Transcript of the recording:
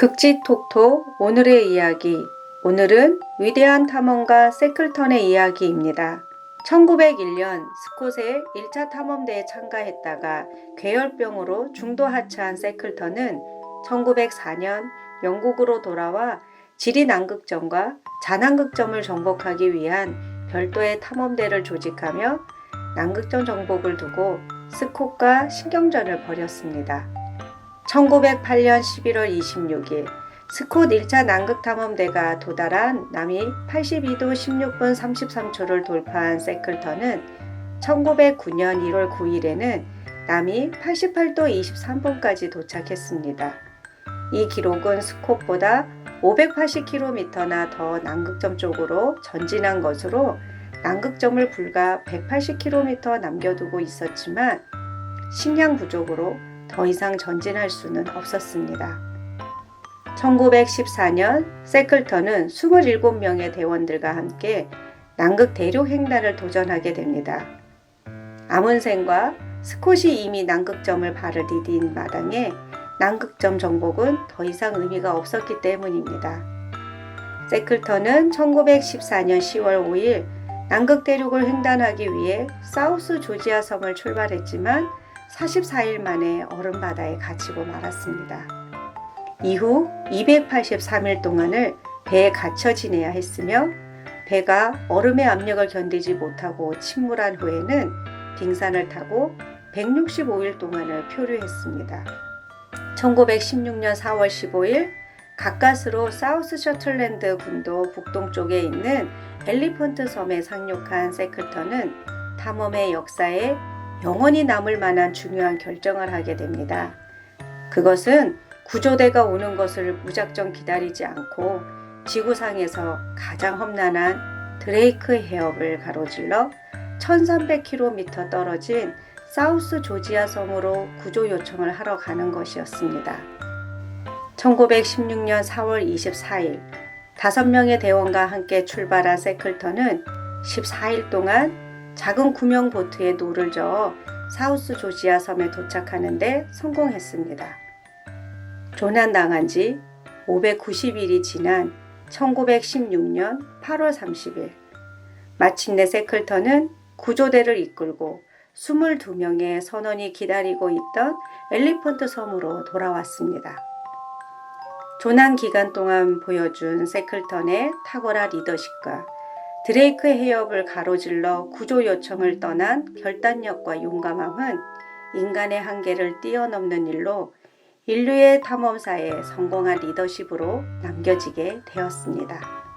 극지톡톡 오늘의 이야기. 오늘은 위대한 탐험가 세클턴의 이야기입니다. 1901년 스콧의 1차 탐험대에 참가했다가 괴혈병으로 중도 하차한 세클턴은 1904년 영국으로 돌아와 지리 남극점과 자남극점을 정복하기 위한 별도의 탐험대를 조직하며 남극점 정복을 두고 스콧과 신경전을 벌였습니다. 1908년 11월 26일 스콧 1차 남극탐험대가 도달한 남이 82도 16분 33초를 돌파한 세클턴은 1909년 1월 9일에는 남이 88도 23분까지 도착했습니다. 이 기록은 스콧보다 580km나 더 남극점 쪽으로 전진한 것으로 남극점을 불과 180km 남겨두고 있었지만 식량 부족으로 더 이상 전진할 수는 없었습니다. 1914년 세클턴은 27명의 대원들과 함께 남극 대륙 횡단을 도전하게 됩니다. 아문센과 스콧이 이미 남극점을 발을 디딘 마당에 남극점 정복은 더 이상 의미가 없었기 때문입니다. 세클턴은 1914년 10월 5일 남극 대륙을 횡단하기 위해 사우스 조지아 섬을 출발했지만 44일 만에 얼음 바다에 갇히고 말았습니다. 이후 283일 동안을 배에 갇혀 지내야 했으며 배가 얼음의 압력을 견디지 못하고 침몰한 후에는 빙산을 타고 165일 동안을 표류했습니다. 1916년 4월 15일 가까스로 사우스 셔틀랜드 군도 북동쪽에 있는 엘리펀트 섬에 상륙한 세클턴은 탐험의 역사에 영원히 남을 만한 중요한 결정을 하게 됩니다. 그것은 구조대가 오는 것을 무작정 기다리지 않고 지구상에서 가장 험난한 드레이크 해협을 가로질러 1300km 떨어진 사우스 조지아 섬으로 구조 요청을 하러 가는 것이었습니다. 1916년 4월 24일 다섯 명의 대원과 함께 출발한 세클턴은 14일 동안 작은 구명 보트에 노를 저어 사우스 조지아 섬에 도착하는데 성공했습니다. 조난당한 지 590일이 지난 1916년 8월 30일 마침내 세클턴은 구조대를 이끌고 22명의 선원이 기다리고 있던 엘리펀트 섬으로 돌아왔습니다. 조난 기간 동안 보여준 세클턴의 탁월한 리더십과 드레이크 해협을 가로질러 구조 요청을 떠난 결단력과 용감함은 인간의 한계를 뛰어넘는 일로 인류의 탐험사에 성공한 리더십으로 남겨지게 되었습니다.